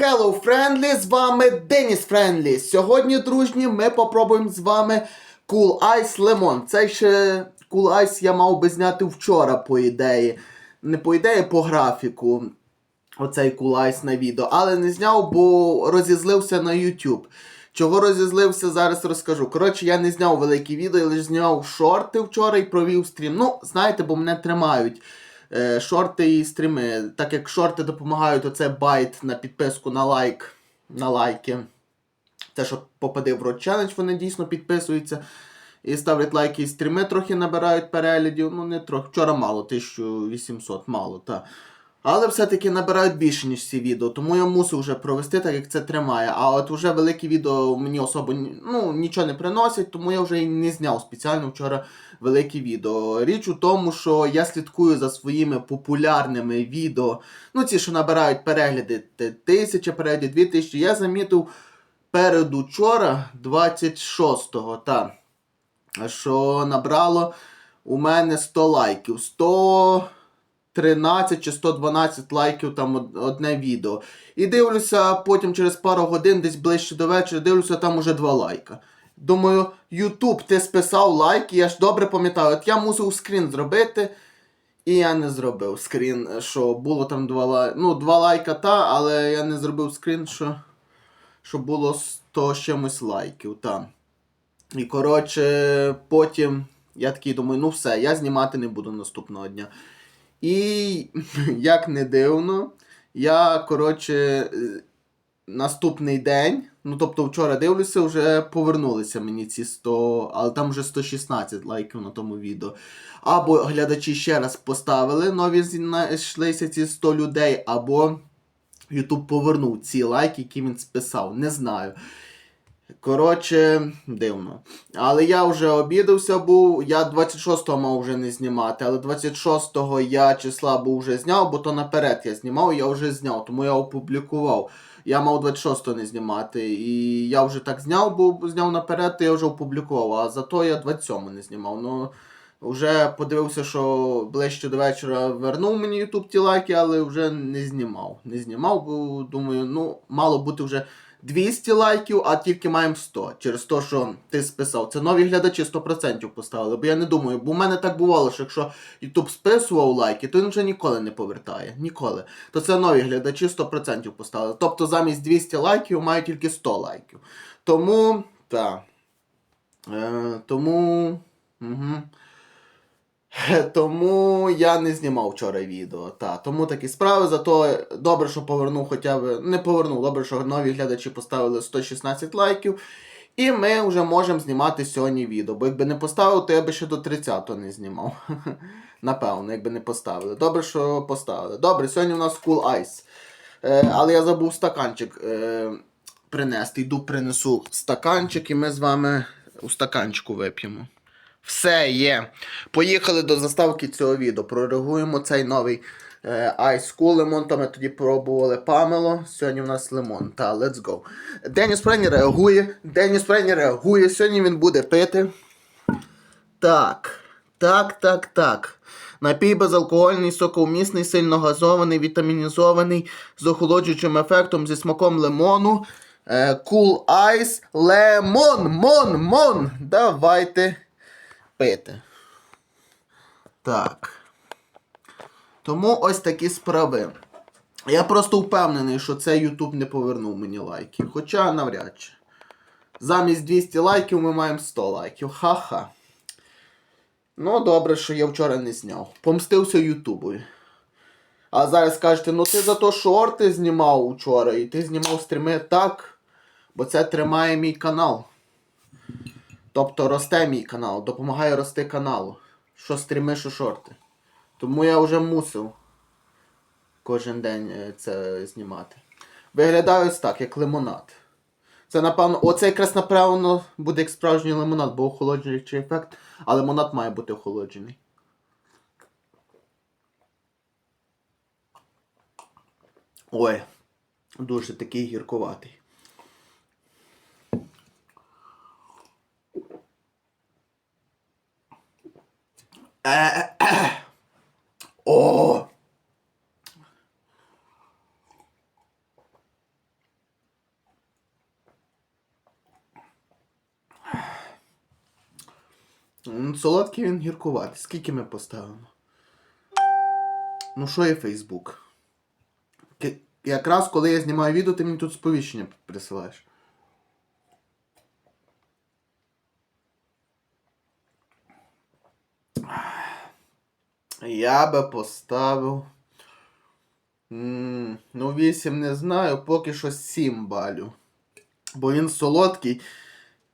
Hello, Friendly! З вами Деніс Френдлі. Сьогодні, дружні, ми попробуємо з вами Cool Ice Lemon. Цей ще Cool Ice я мав би зняти вчора, по ідеї. Не по ідеї, по графіку. Оцей Cool Ice на відео. Але не зняв, бо розізлився на YouTube. Чого розізлився, зараз розкажу. Коротше, я не зняв великі відео, я лише зняв шорти вчора і провів стрім. Ну, знаєте, бо мене тримають шорти і стріми. Так як шорти допомагають, оце байт на підписку на лайк, на лайки. Те, що попаде в рот челендж, вони дійсно підписуються. І ставлять лайки, і стріми трохи набирають переглядів. Ну, не трохи. Вчора мало, 1800, мало, та. Але все-таки набирають більше, ніж ці відео, тому я мусив вже провести, так як це тримає. А от вже великі відео мені особо ну, нічого не приносять, тому я вже і не зняв спеціально вчора великі відео. Річ у тому, що я слідкую за своїми популярними відео. Ну, ці, що набирають перегляди, тисяча переглядів, дві тисячі. Я замітив передучора 26-го, та, що набрало у мене 100 лайків. 100... 13 чи 112 лайків там одне відео. І дивлюся, потім через пару годин, десь ближче до вечора, дивлюся, там уже 2 лайка. Думаю, Ютуб, ти списав лайки, я ж добре пам'ятаю. От я мусив скрін зробити, і я не зробив скрін, що було там 2 лайка. Ну, 2 лайка та, але я не зробив скрін, що, що було 100 чимось лайків. Та. І коротше, потім я такий думаю, ну все, я знімати не буду наступного дня. І як не дивно, я, коротше, наступний день, ну тобто вчора дивлюся, вже повернулися мені ці 100, але там вже 116 лайків на тому відео. Або глядачі ще раз поставили, нові знайшлися ці 100 людей, або YouTube повернув ці лайки, які він списав. Не знаю. Коротше, дивно. Але я вже обідався був. Я 26-го мав вже не знімати, але 26-го я числа був вже зняв, бо то наперед я знімав, я вже зняв, тому я опублікував. Я мав 26-го не знімати. І я вже так зняв, бо зняв наперед, то я вже опублікував. А зато я 27-го не знімав. Ну, вже подивився, що ближче до вечора вернув мені YouTube ті лайки, але вже не знімав. Не знімав, бо думаю, ну, мало бути вже 200 лайків, а тільки маємо 100. Через те, що ти списав. Це нові глядачі 100% поставили. Бо я не думаю, бо в мене так бувало, що якщо YouTube списував лайки, то він вже ніколи не повертає. Ніколи. То це нові глядачі 100% поставили. Тобто замість 200 лайків має тільки 100 лайків. Тому, так. Е, тому. Угу. Тому я не знімав вчора відео. Та. Тому такі справи. Зато добре, що повернув хоча б. Не повернув, добре, що нові глядачі поставили 116 лайків. І ми вже можемо знімати сьогодні відео. Бо якби не поставив, то я би ще до 30-го не знімав. Напевно, якби не поставили. Добре, що поставили. Добре, сьогодні у нас Cool Ice. Е, але я забув стаканчик е, принести. Йду принесу стаканчик, і ми з вами у стаканчику вип'ємо. Все є. Поїхали до заставки цього відео. Прореагуємо цей новий е, Ice Cool лимон. То ми тоді пробували памело. Сьогодні у нас лимон. Та, let's go. Деніс Френі реагує. Деніс Френі реагує. Сьогодні він буде пити. Так. Так, так, так. Напій безалкогольний, соковмісний, сильно газований, вітамінізований, з охолоджуючим ефектом зі смаком лимону. Е, cool Ice Lemon. Мон, мон. Давайте пити. Так. Тому ось такі справи. Я просто впевнений, що цей YouTube не повернув мені лайки. Хоча навряд чи. Замість 200 лайків ми маємо 100 лайків. Ха-ха. Ну, добре, що я вчора не зняв. Помстився Ютубу. А зараз скажете, ну ти зато шорти знімав вчора, і ти знімав стріми так, бо це тримає мій канал. Тобто росте мій канал, допомагає рости каналу. Що стріми, що шорти. Тому я вже мусив кожен день е, це знімати. Виглядає ось так, як лимонад. Це, напевно, оце якраз напевно буде як справжній лимонад, бо охолоджуючий ефект, а лимонад має бути охолоджений. Ой, дуже такий гіркуватий. О! Ну, солодкий він гіркуватий. Скільки ми поставимо? Ну, що є Фейсбук? Якраз коли я знімаю відео, ти мені тут сповіщення присилаєш. Я би поставив. Ну, 8 не знаю, поки що 7 балю. Бо він солодкий,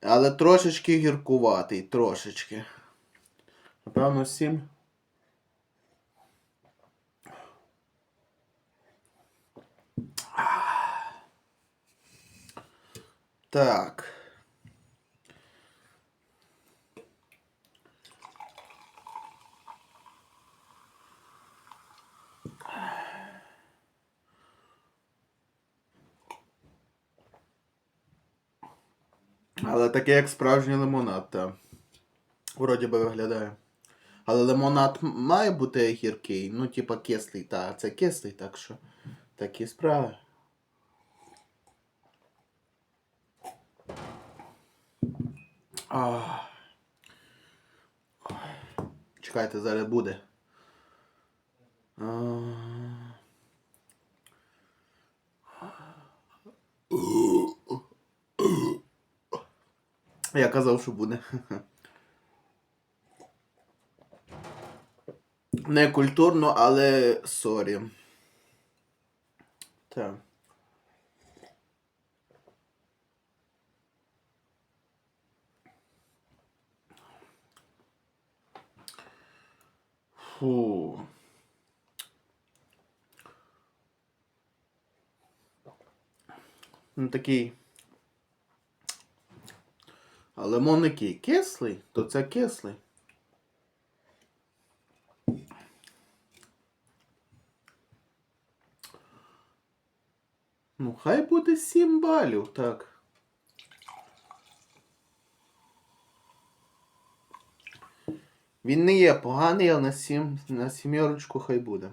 але трошечки гіркуватий, трошечки. Напевно, 7. Так. Але таке як справжній лимонад, та. Вроді би виглядає. Але лимонад має бути гіркий, ну, типа кислий, та це кислий, так що такі справи. А. Чекайте, зараз буде. А. Я казав, що буде. Не культурно, але сорі. Так. Фу. Ну такий. А лимон який? Кислий? То це кислий. Ну, хай буде 7 балів, так. Він не є поганий, але на, 7, на сімерочку хай буде.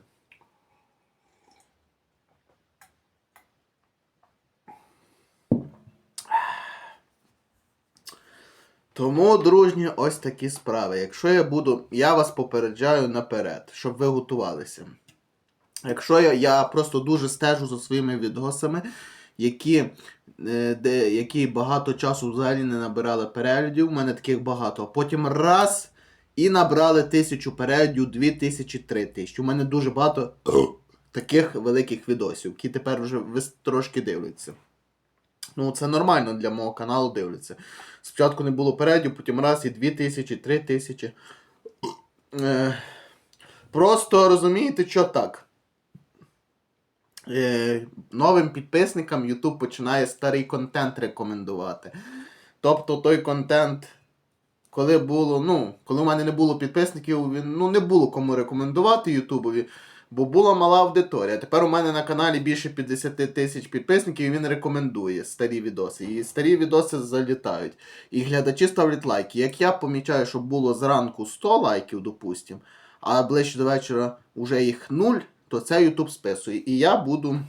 Тому, дружні, ось такі справи. Якщо я буду, я вас попереджаю наперед, щоб ви готувалися. Якщо я, я просто дуже стежу за своїми відосами, які, е, де, які багато часу взагалі не набирали переглядів, у мене таких багато. А потім раз і набрали тисячу переглядів, дві тисячі, три тисячі. У мене дуже багато таких великих відосів, які тепер вже трошки дивляться. Ну, це нормально для мого каналу дивляться. Спочатку не було передів, потім раз і дві тисячі, три тисячі. Е, просто розумієте, що так. Е, новим підписникам YouTube починає старий контент рекомендувати. Тобто той контент, коли було, ну, коли в мене не було підписників, він, ну, не було кому рекомендувати Ютубові, бо була мала аудиторія. Тепер у мене на каналі більше 50 тисяч підписників, і він рекомендує старі відоси. І старі відоси залітають. І глядачі ставлять лайки. Як я помічаю, що було зранку 100 лайків, допустим, а ближче до вечора вже їх 0, то це YouTube списує. І я буду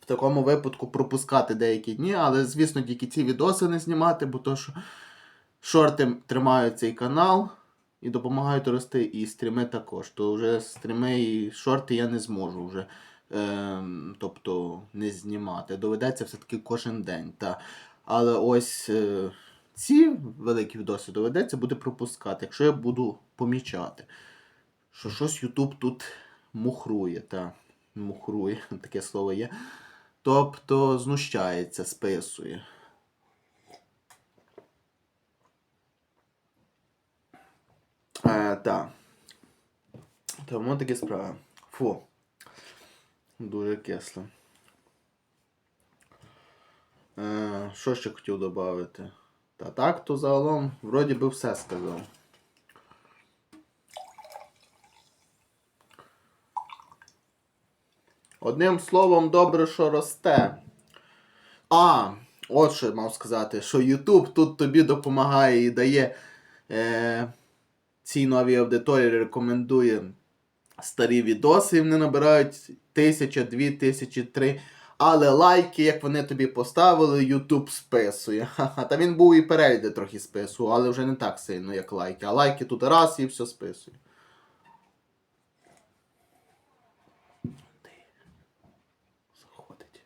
в такому випадку пропускати деякі дні, але, звісно, тільки ці відоси не знімати, бо то, що шорти тримають цей канал і допомагають рости, і стріми також. То вже стріми і шорти я не зможу вже. Ем, тобто не знімати. Доведеться все-таки кожен день. Та. Але ось е, ці великі відоси доведеться буде пропускати, якщо я буду помічати, що щось YouTube тут мухрує, та мухрує, таке слово є. Тобто знущається, списує. Так. Тому такі справи. Фу. Дуже кисло. Е, що ще хотів додати? Та так, то загалом вроді би все сказав. Одним словом, добре, що росте. А, от що я мав сказати, що YouTube тут тобі допомагає і дає е, цій новій аудиторії рекомендує старі відоси, і вони набирають тисяча, дві тисячі, три. Але лайки, як вони тобі поставили, Ютуб списує. Ха-ха. Та він був і перейде трохи списував, але вже не так сильно, як лайки. А лайки тут раз і все списує. Заходить.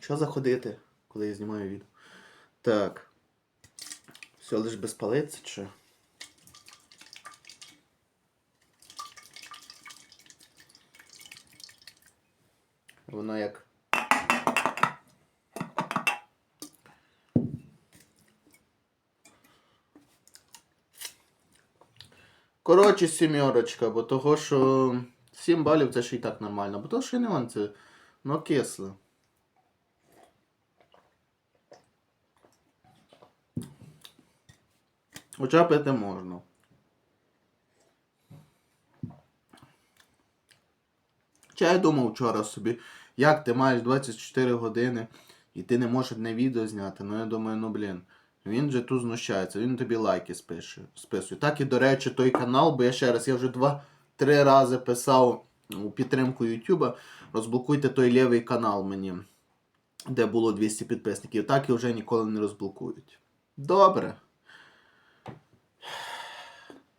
Що заходити, коли я знімаю відео? Так. Все лиш без палиці чи? Воно як. Коротше, сімерочка, бо того, що 7 балів це ще й так нормально, бо то, що не вон це, ну кисле. Хоча пити можна. Чи я думав вчора собі, як ти маєш 24 години і ти не можеш одне відео зняти. Ну я думаю, ну блін. Він же тут знущається, він тобі лайки спише, списує. Так і, до речі, той канал, бо я ще раз, я вже два-три рази писав у підтримку Ютуба, розблокуйте той лівий канал мені, де було 200 підписників. Так і вже ніколи не розблокують. Добре.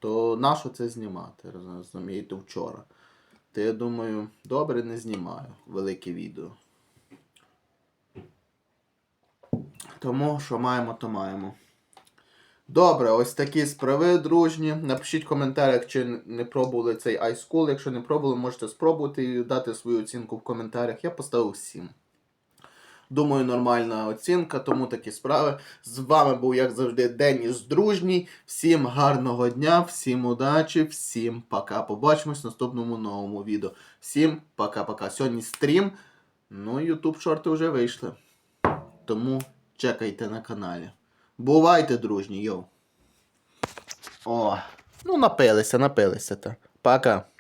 То нащо це знімати? Розумієте, вчора. То я думаю, добре, не знімаю велике відео. Тому що маємо, то маємо. Добре, ось такі справи, дружні. Напишіть в коментарях, чи не пробували цей Ice Cool. Якщо не пробували, можете спробувати і дати свою оцінку в коментарях. Я поставив 7. Думаю, нормальна оцінка, тому такі справи. З вами був, як завжди, Деніс Дружній. Всім гарного дня, всім удачі, всім пока. Побачимось в наступному новому відео. Всім пока-пока. Сьогодні стрім. Ну, YouTube шорти вже вийшли. Тому чекайте на каналі. Бувайте, дружні, йоу. О, ну напилися, напилися та. Пока.